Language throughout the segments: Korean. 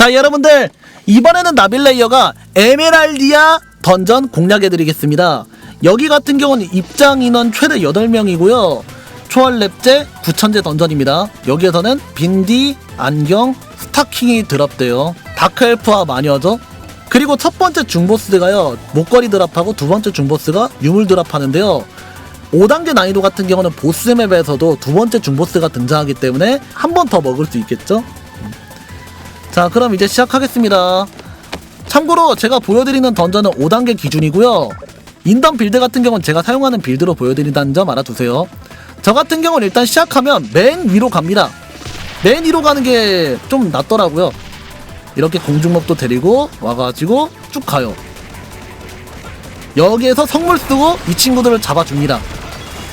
자 여러분들 이번에는 나빌레이어가 에메랄디아 던전 공략해드리겠습니다. 여기 같은 경우는 입장 인원 최대 8명이고요. 초월 랩제 9천제 던전입니다. 여기에서는 빈디, 안경, 스타킹이 드랍돼요. 다크엘프와 마녀죠. 그리고 첫 번째 중보스가요 목걸이 드랍하고 두 번째 중보스가 유물 드랍하는데요. 5단계 난이도 같은 경우는 보스 맵에서도 두 번째 중보스가 등장하기 때문에 한 번 더 먹을 수 있겠죠 자 그럼 이제 시작하겠습니다. 참고로 제가 보여드리는 던전은 5단계 기준이고요. 인던 빌드 같은 경우는 제가 사용하는 빌드로 보여드린다는 점 알아두세요. 저 같은 경우는 일단 시작하면 맨 위로 갑니다. 맨 위로 가는 게 좀 낫더라고요. 이렇게 공중목도 데리고 와가지고 쭉 가요. 여기에서 성물 쓰고 이 친구들을 잡아줍니다.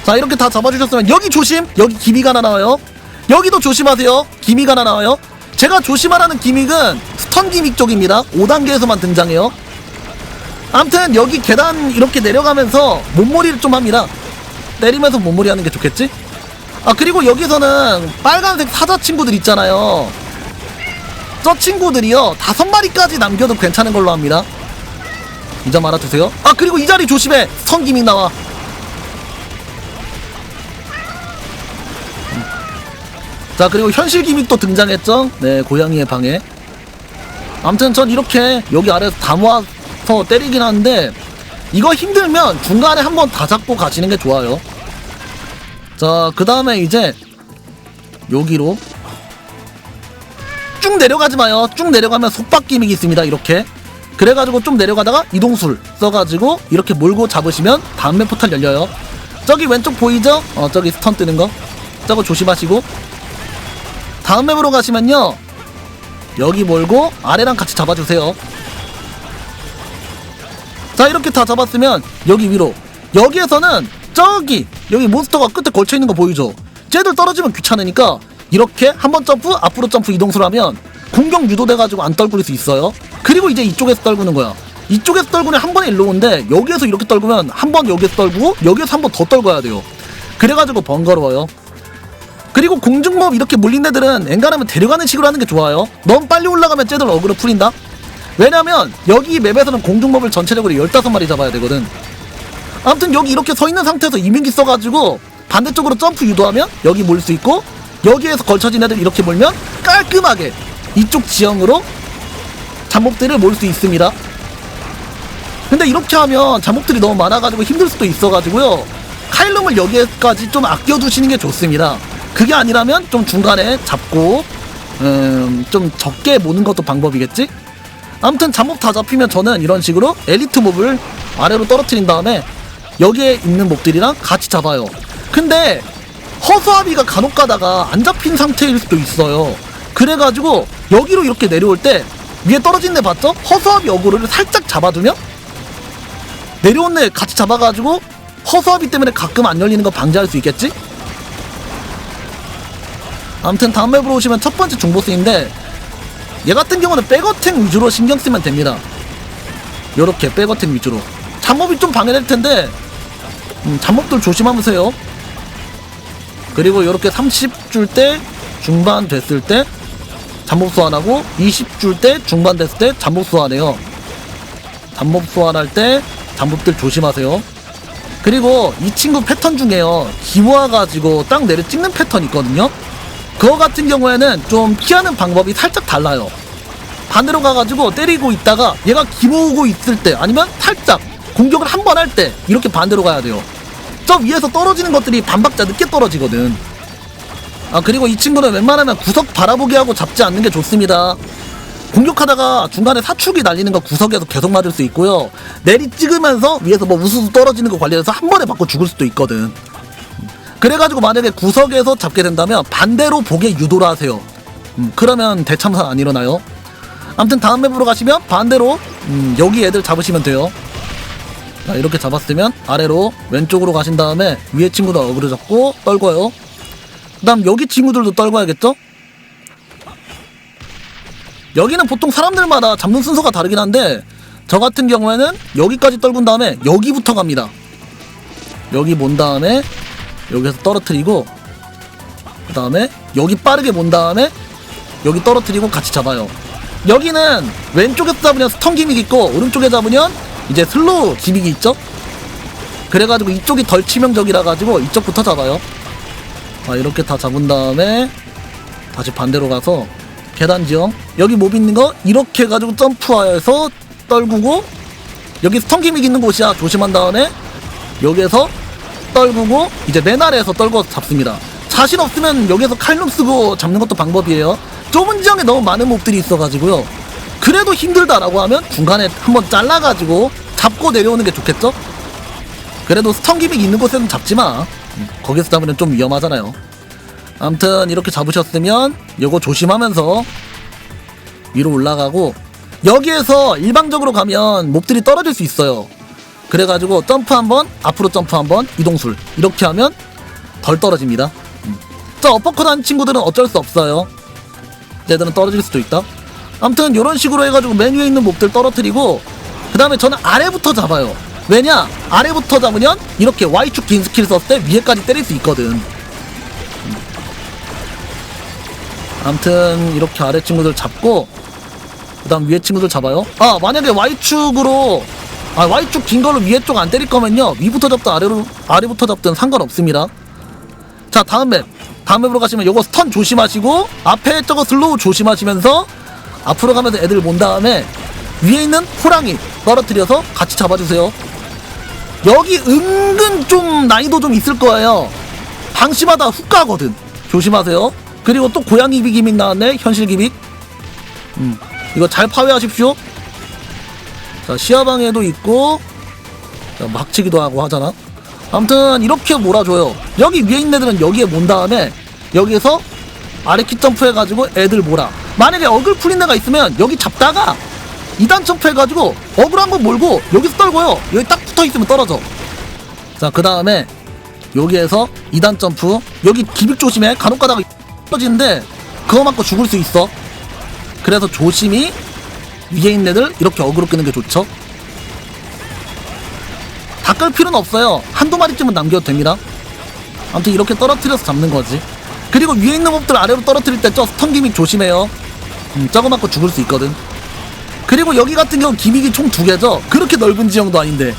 자 이렇게 다 잡아주셨으면 여기 조심! 여기 기미가 하나 나와요. 여기도 조심하세요. 기미가 하나 나와요 제가 조심하라는 기믹은 스턴 기믹 쪽입니다. 5단계에서만 등장해요. 암튼 여기 계단 이렇게 내려가면서 몸머리를 좀 합니다. 내리면서 몸머리 하는 게 좋겠지? 아 그리고 여기서는 빨간색 사자 친구들 있잖아요. 저 친구들이요. 다섯 마리까지 남겨도 괜찮은 걸로 합니다. 이 점 알아두세요. 아 그리고 이 자리 조심해. 스턴 기믹 나와 자 그리고 현실 기믹도 등장했죠? 네 고양이의 방에. 아무튼 전 이렇게 여기 아래에서 다 모아서 때리긴 하는데 이거 힘들면 중간에 한번 다 잡고 가시는 게 좋아요. 자그 다음에 이제 여기로 쭉 내려가지 마요. 쭉 내려가면 속박 기믹이 있습니다 이렇게. 그래가지고 좀 내려가다가 이동술 써가지고 이렇게 몰고 잡으시면 다음 맵 포탈 열려요. 저기 왼쪽 보이죠? 어 저기 스턴 뜨는 거. 저거 조심하시고 다음 맵으로 가시면요. 여기 몰고 아래랑 같이 잡아주세요. 자 이렇게 다 잡았으면 여기 위로. 여기에서는 저기 여기 몬스터가 끝에 걸쳐있는 거 보이죠? 쟤들 떨어지면 귀찮으니까 이렇게 한 번 점프 앞으로 점프 이동수를 하면 공격 유도돼가지고 안 떨굴 수 있어요. 그리고 이제 이쪽에서 떨구는 거야. 이쪽에서 떨구면 한 번에 일로 오는데 여기에서 이렇게 떨구면 한 번 여기에서 떨구고 여기에서 한 번 더 떨궈야 돼요. 그래가지고 번거로워요 그리고 공중법 이렇게 물린 애들은 엔간하면 데려가는 식으로 하는 게 좋아요. 너무 빨리 올라가면 쟤들 어그로 풀린다. 왜냐면 여기 맵에서는 공중법을 전체적으로 15마리 잡아야 되거든. 아무튼 여기 이렇게 서 있는 상태에서 이민기 써가지고 반대쪽으로 점프 유도하면 여기 몰 수 있고 여기에서 걸쳐진 애들 이렇게 몰면 깔끔하게 이쪽 지형으로 잡목들을 몰 수 있습니다. 근데 이렇게 하면 잡목들이 너무 많아가지고 힘들 수도 있어가지고요. 카일럼을 여기까지 좀 아껴두시는 게 좋습니다. 그게 아니라면 좀 중간에 잡고 음, 좀 적게 모는 것도 방법이겠지? 아무튼 잡목 다 잡히면 저는 이런 식으로 엘리트 몹을 아래로 떨어뜨린 다음에 여기에 있는 몹들이랑 같이 잡아요. 근데 허수아비가 간혹 가다가 안 잡힌 상태일 수도 있어요. 그래가지고 여기로 이렇게 내려올 때 위에 떨어진 애 봤죠? 허수아비 어그로를 살짝 잡아두면 내려온 애 같이 잡아가지고 허수아비 때문에 가끔 안 열리는 거 방지할 수 있겠지? 아무튼 다음 맵으로 오시면 첫 번째 중보스인데 얘 같은 경우는 백어택 위주로 신경 쓰면 됩니다. 요렇게 백어택 위주로 잡몹이 좀 방해될 텐데 음, 잡몹들 조심하면서 해요. 그리고 요렇게 30줄 때 중반 됐을 때 잡몹 소환하고 20줄 때 중반 됐을 때 잡몹 소환해요. 잡몹 소환할 때 잡몹들 조심하세요. 그리고 이 친구 패턴 중에요. 기모아 가지고 딱 내려 찍는 패턴 있거든요. 그거 같은 경우에는 좀 피하는 방법이 살짝 달라요. 반대로 가가지고 때리고 있다가 얘가 기모으고 있을 때 아니면 살짝 공격을 한 번 할 때 이렇게 반대로 가야 돼요. 저 위에서 떨어지는 것들이 반박자 늦게 떨어지거든. 아 그리고 이 친구는 웬만하면 구석 바라보게 하고 잡지 않는 게 좋습니다. 공격하다가 중간에 사축이 날리는 거 구석에서 계속 맞을 수 있고요. 내리 찍으면서 위에서 뭐 우수수 떨어지는 거 관련해서 한 번에 맞고 죽을 수도 있거든. 그래가지고 만약에 구석에서 잡게 된다면 반대로 보게 유도를 하세요. 음, 그러면 대참사 안 일어나요. 아무튼 다음 맵으로 가시면 반대로 음, 여기 애들 잡으시면 돼요. 자, 이렇게 잡았으면 아래로 왼쪽으로 가신 다음에 위에 친구도 어그로 잡고 떨궈요. 그 다음 여기 친구들도 떨궈야겠죠? 여기는 보통 사람들마다 잡는 순서가 다르긴 한데 저 같은 경우에는 여기까지 떨군 다음에 여기부터 갑니다. 여기 몬 다음에 여기서 떨어뜨리고 그 다음에 여기 빠르게 몬 다음에 여기 떨어뜨리고 같이 잡아요. 여기는 왼쪽에서 잡으면 스턴 기믹 있고 오른쪽에 잡으면 이제 슬로우 기믹이 있죠? 그래가지고 이쪽이 덜 치명적이라 가지고 이쪽부터 잡아요. 아 이렇게 다 잡은 다음에 다시 반대로 가서 계단 지형. 여기 몹 있는 거 이렇게 해가지고 점프하여서 떨구고 여기 스턴 기믹 있는 곳이야. 조심한 다음에 여기에서 떨구고 이제 맨 아래에서 떨궈 잡습니다. 자신 없으면 여기서 칼룸 쓰고 잡는 것도 방법이에요. 좁은 지형에 너무 많은 몹들이 있어가지고요. 그래도 힘들다라고 하면 중간에 한번 잘라가지고 잡고 내려오는 게 좋겠죠? 그래도 스턴 기믹 있는 곳에는 잡지마. 음, 거기서 잡으면 좀 위험하잖아요. 암튼 이렇게 잡으셨으면 요거 조심하면서 위로 올라가고 여기에서 일방적으로 가면 몹들이 떨어질 수 있어요 그래가지고 점프 한번 앞으로 점프 한번 이동술. 이렇게 하면 덜 떨어집니다. 음. 자 어퍼컷 한 친구들은 어쩔 수 없어요. 얘들은 떨어질 수도 있다. 아무튼 이런 식으로 해가지고 맨 위에 있는 몹들 떨어뜨리고 그 다음에 저는 아래부터 잡아요. 왜냐? 아래부터 잡으면 이렇게 Y축 긴 스킬 썼을 때 위에까지 때릴 수 있거든. 아무튼 이렇게 아래 친구들 잡고 그 다음 위에 친구들 잡아요. 아 만약에 Y축으로 아 Y축 긴 걸로 위에 쪽 안 때릴 거면요. 위부터 잡든 아래로 아래부터 잡든 상관없습니다. 자 다음 맵. 다음 맵으로 가시면 요거 스턴 조심하시고 앞에 저거 슬로우 조심하시면서 앞으로 가면서 애들 본 다음에 위에 있는 호랑이 떨어뜨려서 같이 잡아주세요. 여기 은근 좀 난이도 좀 있을 거예요. 방심하다 훅 가거든. 조심하세요. 그리고 또 고양이 기믹 나왔네 현실 기믹. 음 이거 잘 파괴하십시오 자 시야방에도 있고 자, 막치기도 하고 하잖아. 아무튼 이렇게 몰아줘요. 여기 위에 있는 애들은 여기에 몬 다음에 여기에서 아래키 점프 해가지고 애들 몰아. 만약에 어글 풀린 애가 있으면 여기 잡다가 2단 점프 해가지고 어글 한번 몰고 여기서 떨고요. 여기 딱 붙어있으면 떨어져. 자 그 다음에 여기에서 2단 점프. 여기 기빅 조심해. 간혹 가다가 떨어지는데 그거 맞고 죽을 수 있어. 그래서 조심히 위에 있는 애들 이렇게 어그로 끄는 게 좋죠? 다 끌 필요는 없어요. 한두 마리쯤은 남겨도 됩니다. 아무튼 이렇게 떨어뜨려서 잡는 거지. 그리고 위에 있는 몹들 아래로 떨어뜨릴 때 저 스턴 기믹 조심해요. 음, 저거 맞고 죽을 수 있거든. 그리고 여기 같은 경우 기믹이 총 두 개죠. 그렇게 넓은 지형도 아닌데.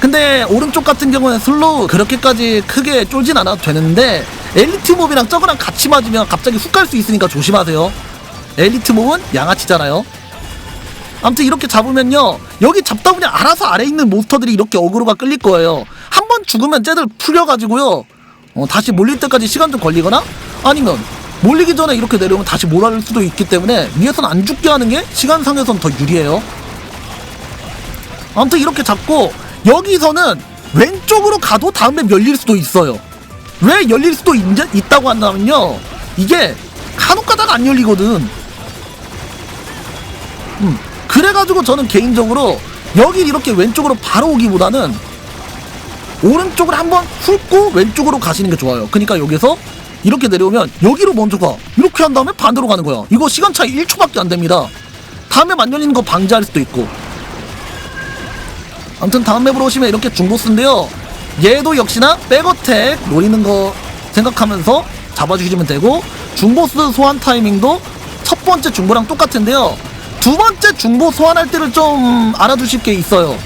근데 오른쪽 같은 경우는 슬로우 그렇게까지 크게 쫄진 않아도 되는데 엘리트 몹이랑 저거랑 같이 맞으면 갑자기 훅 갈 수 있으니까 조심하세요. 엘리트 몹은 양아치잖아요 아무튼 이렇게 잡으면요 여기 잡다 보면 알아서 아래 있는 몬스터들이 이렇게 어그로가 끌릴 거예요. 한 번 죽으면 쟤들 풀려가지고요. 어, 다시 몰릴 때까지 시간 좀 걸리거나? 아니면 몰리기 전에 이렇게 내려오면 다시 몰아낼 수도 있기 때문에 위에선 안 죽게 하는 게 시간상에선 더 유리해요. 아무튼 이렇게 잡고 여기서는 왼쪽으로 가도 다음에 열릴 수도 있어요. 왜 열릴 수도 있, 있다고 한다면요 이게 간혹 가다가 안 열리거든. 음, 그래가지고 저는 개인적으로 여기 이렇게 왼쪽으로 바로 오기보다는 오른쪽을 한번 훑고 왼쪽으로 가시는 게 좋아요. 그러니까 여기서 이렇게 내려오면 여기로 먼저 가. 이렇게 한 다음에 반대로 가는 거야. 이거 시간 차이 1초밖에 안 됩니다. 다음에 안 열리는 거 방지할 수도 있고. 아무튼 다음 맵으로 오시면 이렇게 중보스인데요. 얘도 역시나 백어택 노리는 거 생각하면서 잡아주시면 되고 중보스 소환 타이밍도 첫 번째 중보랑 똑같은데요. 두 번째 중보 소환할 때를 좀 알아두실 게 있어요.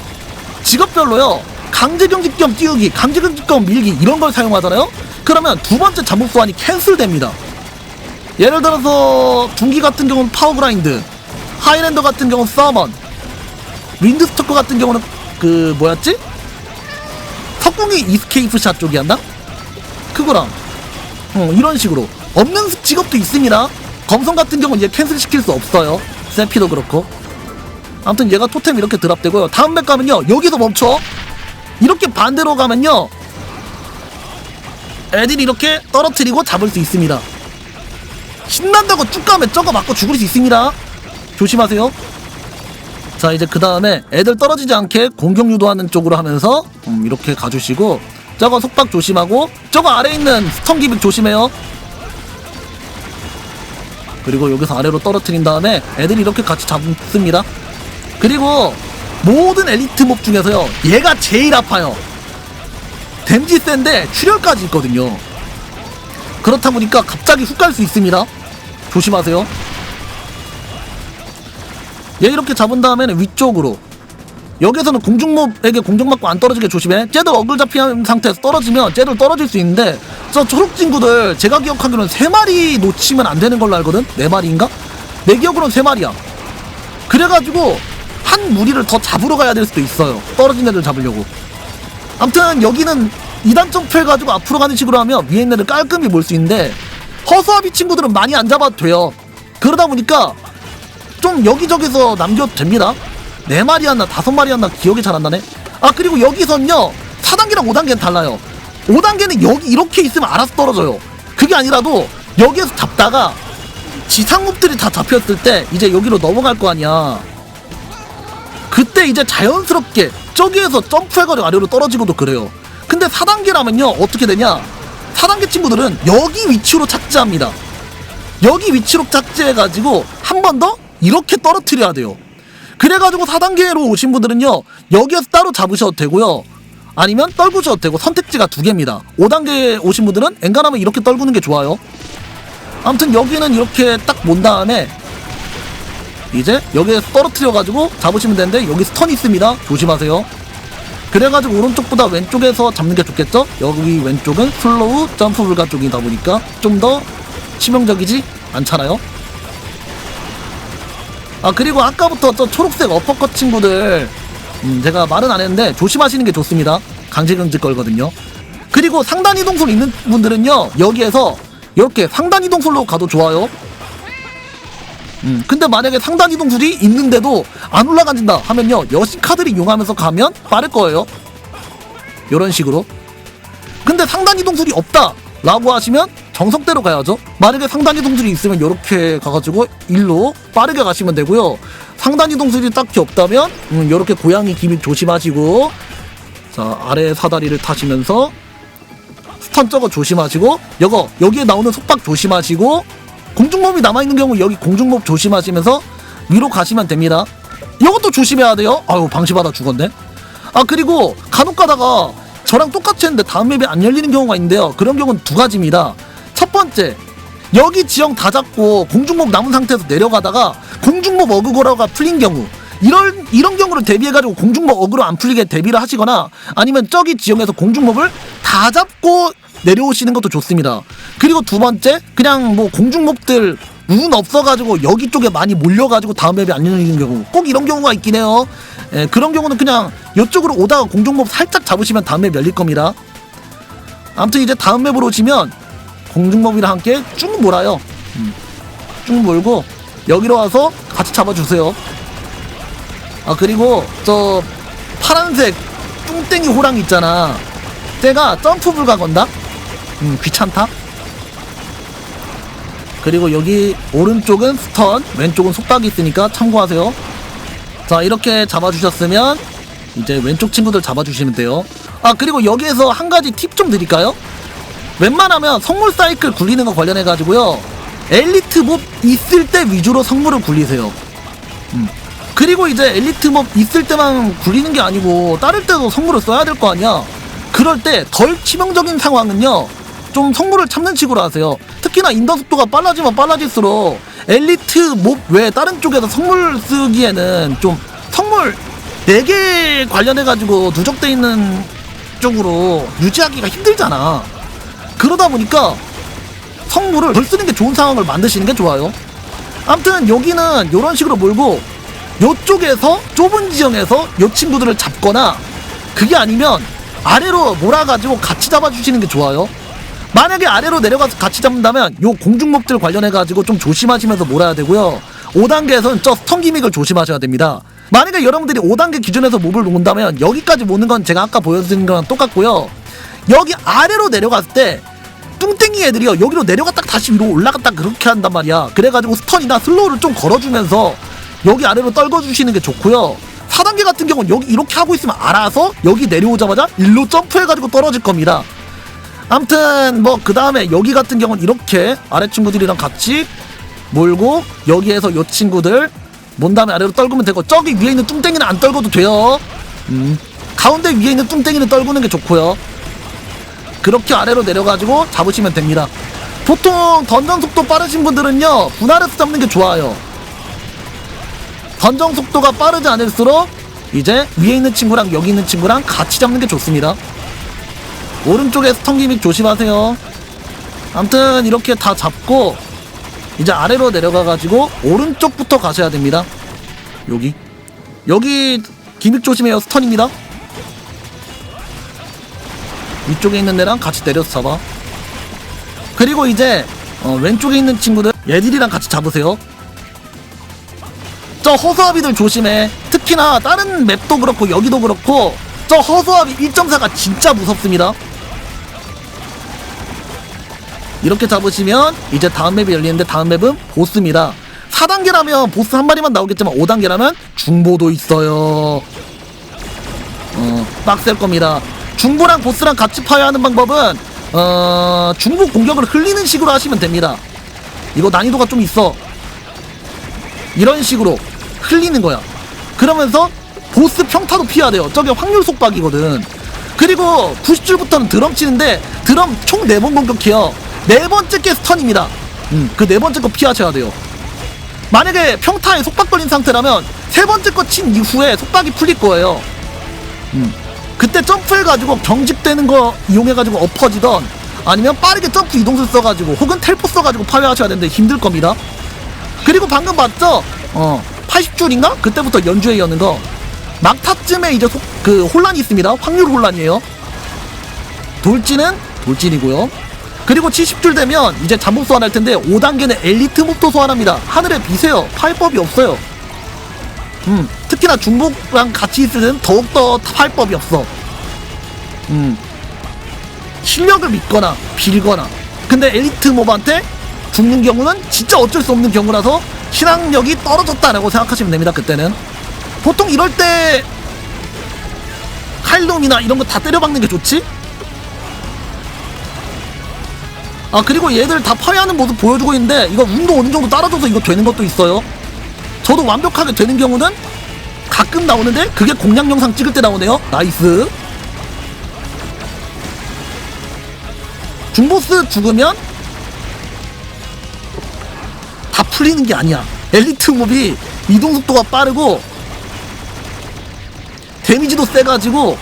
직업별로요. 강제경직 겸 띄우기, 강제경직 겸 밀기 이런 걸 사용하잖아요. 그러면 두 번째 잠복 소환이 캔슬됩니다. 예를 들어서 둥기 같은 경우는 파워 그라인드, 하이랜더 같은 경우는 서먼, 윈드스토커 같은 경우는 그 뭐였지? 석궁이 이스케이프 샷 쪽이었나? 그거랑 어, 이런 식으로 없는 직업도 있습니다. 검성 같은 경우는 얘 캔슬 시킬 수 없어요. 세피도 그렇고. 아무튼 얘가 토템 이렇게 드랍되고요. 다음 맵 가면요. 여기서 멈춰. 이렇게 반대로 가면요. 애들이 이렇게 떨어뜨리고 잡을 수 있습니다. 신난다고 쭉 가면 저거 맞고 죽을 수 있습니다. 조심하세요. 자 이제 그 다음에 애들 떨어지지 않게 공격 유도하는 쪽으로 하면서 음, 이렇게 가주시고 저거 속박 조심하고 저거 아래 있는 스턴 기믹 조심해요. 그리고 여기서 아래로 떨어뜨린 다음에 애들이 이렇게 같이 잡습니다. 그리고 모든 엘리트 몹 중에서요 얘가 제일 아파요. 댐지 센데 출혈까지 있거든요. 그렇다 보니까 갑자기 훅 갈 수 있습니다. 조심하세요. 얘 이렇게 잡은 다음에는 위쪽으로. 여기서는 공중몹에게 공중맞고 안 떨어지게 조심해. 쟤들 어글 잡힌 상태에서 떨어지면 쟤들 떨어질 수 있는데 저 초록 친구들 제가 기억하기로는 세 마리 놓치면 안 되는 걸로 알거든? 네 마리인가 내 기억으로는 세 마리야. 그래가지고 한 무리를 더 잡으러 가야 될 수도 있어요. 떨어진 애들 잡으려고. 아무튼 여기는 2단 점프해가지고 앞으로 가는 식으로 하면 위에 있는 애들 깔끔히 몰수 있는데 허수아비 친구들은 많이 안 잡아도 돼요. 그러다 보니까 좀 여기저기서 남겨도 됩니다. 네 마리였나 다섯 마리였나 기억이 잘 안 나네. 아 그리고 여기선요. 4단계랑 5단계는 달라요 5단계는 여기 이렇게 있으면 알아서 떨어져요. 그게 아니라도 여기에서 잡다가 지상몹들이 다 잡혔을 때 이제 여기로 넘어갈 거 아니야. 그때 이제 자연스럽게 저기에서 점프해가지고 아래로 떨어지고도 그래요. 근데 4단계라면요 어떻게 되냐? 4단계 친구들은 여기 위치로 착지합니다. 여기 위치로 착지해가지고 한 번 더 이렇게 떨어뜨려야 돼요. 그래가지고 4단계로 오신 분들은요 여기에서 따로 잡으셔도 되고요 아니면 떨구셔도 되고 선택지가 두 개입니다. 5단계에 오신 분들은 엔간하면 이렇게 떨구는 게 좋아요. 아무튼 여기는 이렇게 딱 몬 다음에 이제 여기에서 떨어뜨려가지고 잡으시면 되는데 여기 스턴 있습니다. 조심하세요. 그래가지고 오른쪽보다 왼쪽에서 잡는 게 좋겠죠? 여기 왼쪽은 슬로우 점프 불가 쪽이다 보니까 좀 더 치명적이지 않잖아요. 아 그리고 아까부터 저 초록색 어퍼컷 친구들 음, 제가 말은 안 했는데 조심하시는 게 좋습니다. 강제경직 걸거든요. 그리고 상단 이동술 있는 분들은요 여기에서 이렇게 상단 이동술로 가도 좋아요. 음, 근데 만약에 상단 이동술이 있는데도 안 올라간다 하면요 여신 카드를 이용하면서 가면 빠를 거예요. 이런 식으로. 근데 상단 이동술이 없다 라고 하시면 정석대로 가야죠. 만약에 상단 이동술이 있으면 이렇게 가가지고 일로 빠르게 가시면 되고요. 상단 이동술이 딱히 없다면 음, 이렇게 고양이 기믹 조심하시고 자 아래 사다리를 타시면서 스턴 저거 조심하시고 여거 여기에 나오는 속박 조심하시고 공중몹이 남아있는 경우 여기 공중몹 조심하시면서 위로 가시면 됩니다. 이것도 조심해야 돼요. 아유 방심하다 죽었네. 아 그리고 간혹 가다가 저랑 똑같이 했는데 다음 맵이 안 열리는 경우가 있는데요. 그런 경우는 두 가지입니다 첫 번째 여기 지형 다 잡고 공중몹 남은 상태에서 내려가다가 공중몹 어그거라가 풀린 경우 이런 이런 경우를 대비해가지고 공중몹 어그로 안 풀리게 대비를 하시거나 아니면 저기 지형에서 공중몹을 다 잡고 내려오시는 것도 좋습니다. 그리고 두 번째 그냥 뭐 공중몹들 운 없어가지고 여기 쪽에 많이 몰려가지고 다음 맵이 안 열리는 경우 꼭 이런 경우가 있긴 해요. 예, 그런 경우는 그냥 이쪽으로 오다가 공중몹 살짝 잡으시면 다음 맵 열릴 겁니다. 아무튼 이제 다음 맵으로 오시면 공중몹이랑 함께 쭉 몰아요. 음, 쭉 몰고 여기로 와서 같이 잡아주세요. 아 그리고 저 파란색 뚱땡이 호랑이 있잖아. 쟤가 점프 불가 건다. 음 귀찮다. 그리고 여기 오른쪽은 스턴, 왼쪽은 속박이 있으니까 참고하세요. 자 이렇게 잡아주셨으면 이제 왼쪽 친구들 잡아주시면 돼요. 아 그리고 여기에서 한 가지 팁 좀 드릴까요? 웬만하면 성물 사이클 굴리는 거 관련해 가지고요. 엘리트 몹 있을 때 위주로 성물을 굴리세요. 음. 그리고 이제 엘리트 몹 있을 때만 굴리는 게 아니고 다를 때도 성물을 써야 될 거 아니야. 그럴 때 덜 치명적인 상황은요. 좀 성물을 참는 식으로 하세요. 특히나 인더 속도가 빨라지면 빨라질수록 엘리트 몹 외에 다른 쪽에서 성물 쓰기에는 좀 성물 4개 관련해 가지고 누적돼 있는 쪽으로 유지하기가 힘들잖아. 그러다 보니까 성물을 덜 쓰는 게 좋은 상황을 만드시는 게 좋아요. 아무튼 여기는 이런 식으로 몰고 요쪽에서 좁은 지형에서 요 친구들을 잡거나 그게 아니면 아래로 몰아가지고 같이 잡아주시는 게 좋아요. 만약에 아래로 내려가서 같이 잡는다면 요 공중목들 관련해가지고 좀 조심하시면서 몰아야 되고요. 5단계에서는 저 스턴 기믹을 조심하셔야 됩니다. 만약에 여러분들이 5단계 기준에서 몹을 모은다면 여기까지 모는 건 제가 아까 보여드린 거랑 똑같고요. 여기 아래로 내려갔을 때 뚱땡이 애들이요 여기로 내려갔다 다시 위로 올라갔다 그렇게 한단 말이야. 그래가지고 스턴이나 슬로우를 좀 걸어주면서 여기 아래로 떨궈주시는 게 좋고요. 4단계 같은 경우는 여기 이렇게 하고 있으면 알아서 여기 내려오자마자 일로 점프해가지고 떨어질 겁니다. 암튼 뭐 그 다음에 여기 같은 경우는 이렇게 아래 친구들이랑 같이 몰고 여기에서 요 친구들 몬 다음에 아래로 떨구면 되고 저기 위에 있는 뚱땡이는 안 떨궈도 돼요. 음 가운데 위에 있는 뚱땡이는 떨구는 게 좋고요 그렇게 아래로 내려가지고 잡으시면 됩니다. 보통 던전 속도 빠르신 분들은요 분할해서 잡는 게 좋아요. 번정 속도가 빠르지 않을수록 이제 위에 있는 친구랑 여기 있는 친구랑 같이 잡는 게 좋습니다. 오른쪽에 스턴 기믹 조심하세요. 아무튼 이렇게 다 잡고 이제 아래로 내려가가지고 오른쪽부터 가셔야 됩니다. 여기 여기 기믹 조심해요. 스턴입니다. 위쪽에 있는 애랑 같이 내려서 잡아. 그리고 이제 어, 왼쪽에 있는 친구들 얘들이랑 같이 잡으세요. 저 허수아비들 조심해. 특히나 다른 맵도 그렇고 여기도 그렇고 저 허수아비 1.4가 진짜 무섭습니다. 이렇게 잡으시면 이제 다음 맵이 열리는데 다음 맵은 보스입니다. 4단계라면 보스 한 마리만 나오겠지만 5단계라면 중보도 있어요. 어, 빡셀 겁니다. 중보랑 보스랑 같이 파야하는 방법은 어, 중보 공격을 흘리는 식으로 하시면 됩니다. 이거 난이도가 좀 있어. 이런 식으로 흘리는 거야. 그러면서 보스 평타도 피해야 돼요. 저게 확률 속박이거든. 그리고 90줄부터는 드럼 치는데 드럼 총 4번 공격해요. 네 번째 게 스턴입니다. 음, 그 네 번째 거 피하셔야 돼요. 만약에 평타에 속박 걸린 상태라면 세 번째 거 친 이후에 속박이 풀릴 거예요. 음, 그때 점프해가지고 경직되는 거 이용해가지고 엎어지던 아니면 빠르게 점프 이동술 써가지고 혹은 텔포 써가지고 파괴하셔야 되는데 힘들 겁니다. 그리고 방금 봤죠? 어, 80줄인가? 그때부터 연주에 여는 거. 막타쯤에 이제 속, 그 혼란이 있습니다. 확률 혼란이에요. 돌진은 돌진이고요. 그리고 70줄 되면 이제 잠복 소환할 텐데 5단계는 엘리트 목도 소환합니다. 하늘에 비세요. 팔 법이 없어요. 음, 특히나 중복랑 같이 때는 더욱더 팔 법이 없어. 음, 실력을 믿거나 빌거나. 근데 엘리트 몹한테 죽는 경우는 진짜 어쩔 수 없는 경우라서 신앙력이 떨어졌다라고 생각하시면 됩니다. 그때는 보통 이럴 때 칼lum이나 이런 거 다 때려박는 게 좋지. 아 그리고 얘들 다 파괴하는 모습 보여주고 있는데 이거 운도 어느 정도 따라줘서 이거 되는 것도 있어요. 저도 완벽하게 되는 경우는 가끔 나오는데 그게 공략 영상 찍을 때 나오네요. 나이스. 중보스 죽으면 다 풀리는 게 아니야. 엘리트 몹이 이동 속도가 빠르고 데미지도 세가지고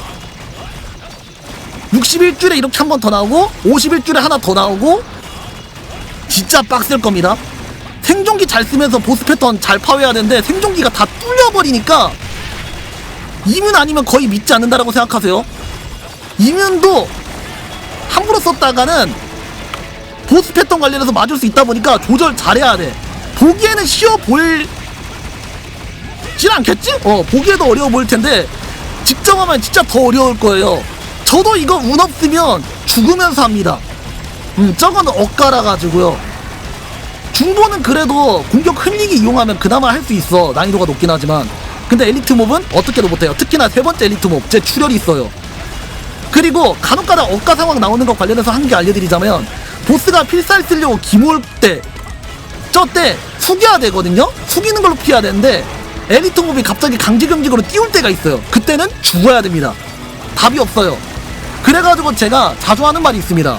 61줄에 이렇게 한 번 더 나오고 51줄에 하나 더 나오고 진짜 빡셀 겁니다. 생존기 잘 쓰면서 보스 패턴 잘 파괴해야 되는데 생존기가 다 뚫려버리니까 이면 아니면 거의 믿지 않는다라고 생각하세요. 이면도 함부로 썼다가는 보스 패턴 관련해서 맞을 수 있다 보니까 조절 잘해야 돼. 보기에는 쉬워 보일 진 않겠지? 어 보기에도 어려워 보일 텐데 직접 하면 진짜 더 어려울 거예요. 저도 이거 운 없으면 죽으면서 합니다. 음 저거는 엇갈아 가지고요. 중보는 그래도 공격 흘리기 이용하면 그나마 할 수 있어. 난이도가 높긴 하지만. 근데 엘리트 몹은 어떻게도 못해요? 특히나 세 번째 엘리트 몹 제 출혈이 있어요. 그리고 간혹가다 억가 상황 나오는 거 관련해서 한 개 알려드리자면 보스가 필살 쓰려고 기모을 때 저 때 숙여야 되거든요? 숙이는 걸로 피해야 되는데 엘리트 몹이 갑자기 강제경직으로 띄울 때가 있어요. 그때는 죽어야 됩니다. 답이 없어요. 그래가지고 제가 자주 하는 말이 있습니다.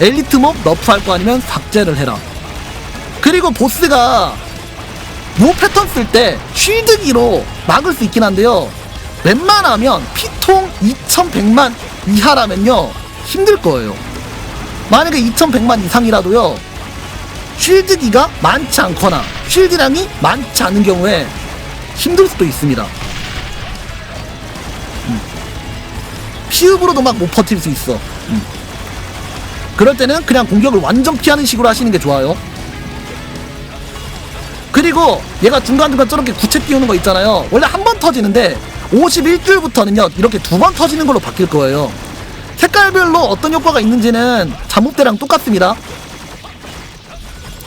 엘리트 몹 너프할 거 아니면 삭제를 해라 그리고 보스가 모 패턴 쓸 때 쉴드기로 막을 수 있긴 한데요. 웬만하면 피통 2100만 이하라면요. 힘들 거예요. 만약에 2100만 이상이라도요. 쉴드기가 많지 않거나 쉴드량이 많지 않은 경우에 힘들 수도 있습니다. 음. 피읍으로도 막 못 버틸 수 있어. 음. 그럴 때는 그냥 공격을 완전 피하는 식으로 하시는 게 좋아요. 그리고 얘가 중간중간 저렇게 구체 띄우는 거 있잖아요. 원래 한 번 터지는데 51줄부터는요, 이렇게 두 번 터지는 걸로 바뀔 거예요. 색깔별로 어떤 효과가 있는지는 잠복대랑 똑같습니다.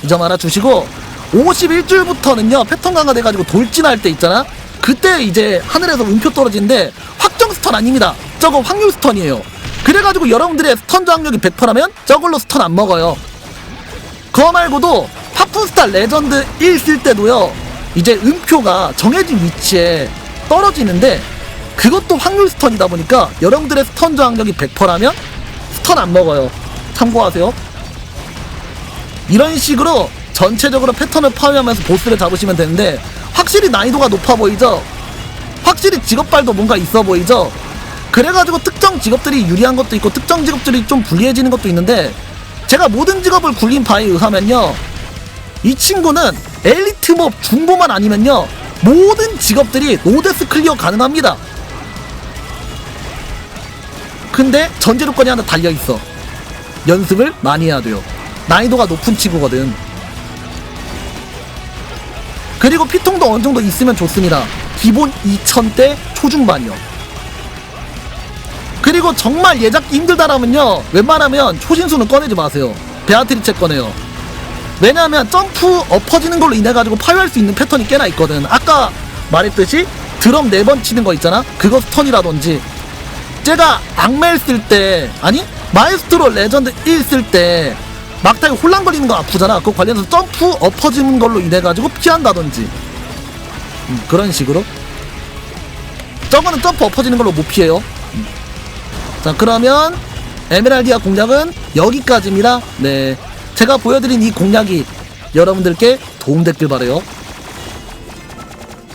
이 점 알아주시고, 51줄부터는요, 패턴 강화돼가지고 돌진할 때 있잖아? 그때 이제 하늘에서 음표 떨어지는데, 확정 스턴 아닙니다. 저거 확률 스턴이에요. 그래가지고 여러분들의 스턴 저항력이 100%라면 저걸로 스턴 안 먹어요. 그거 말고도 파푼스타 레전드 1쓸 때도요 이제 음표가 정해진 위치에 떨어지는데 그것도 확률 스턴이다 보니까 여러분들의 스턴 저항력이 100%라면 스턴 안 먹어요 참고하세요 이런 식으로 전체적으로 패턴을 파괴하면서 보스를 잡으시면 되는데 확실히 난이도가 높아 보이죠? 확실히 직업발도 뭔가 있어 보이죠? 그래가지고 특정 직업들이 유리한 것도 있고 특정 직업들이 좀 불리해지는 것도 있는데 제가 모든 직업을 굴린 바에 의하면요 이 친구는 엘리트 몹 중보만 아니면요 모든 직업들이 노데스 클리어 가능합니다. 근데 전제 조건이 하나 달려있어. 연습을 많이 해야 돼요. 난이도가 높은 친구거든. 그리고 피통도 어느 정도 있으면 좋습니다. 기본 2000대 초중반이요. 그리고 정말 예잡기 힘들다라면요 웬만하면 초신수는 꺼내지 마세요. 베아트리체 꺼내요 왜냐하면 점프 엎어지는 걸로 인해 가지고 파괴할 수 있는 패턴이 꽤나 있거든. 아까 말했듯이 드럼 4번 치는 거 있잖아? 그거 스턴이라든지. 제가 악멜 쓸 때 아니? 마에스트로 레전드 1 쓸 때 막타에 혼란거리는 거 아프잖아. 그거 관련해서 점프 엎어지는 걸로 인해 가지고 피한다든지. 음, 그런 식으로. 저거는 점프 엎어지는 걸로 못 피해요. 음. 자 그러면 에메랄디아 공략은 여기까지입니다. 네 제가 보여드린 이 공략이 여러분들께 도움됐길 바래요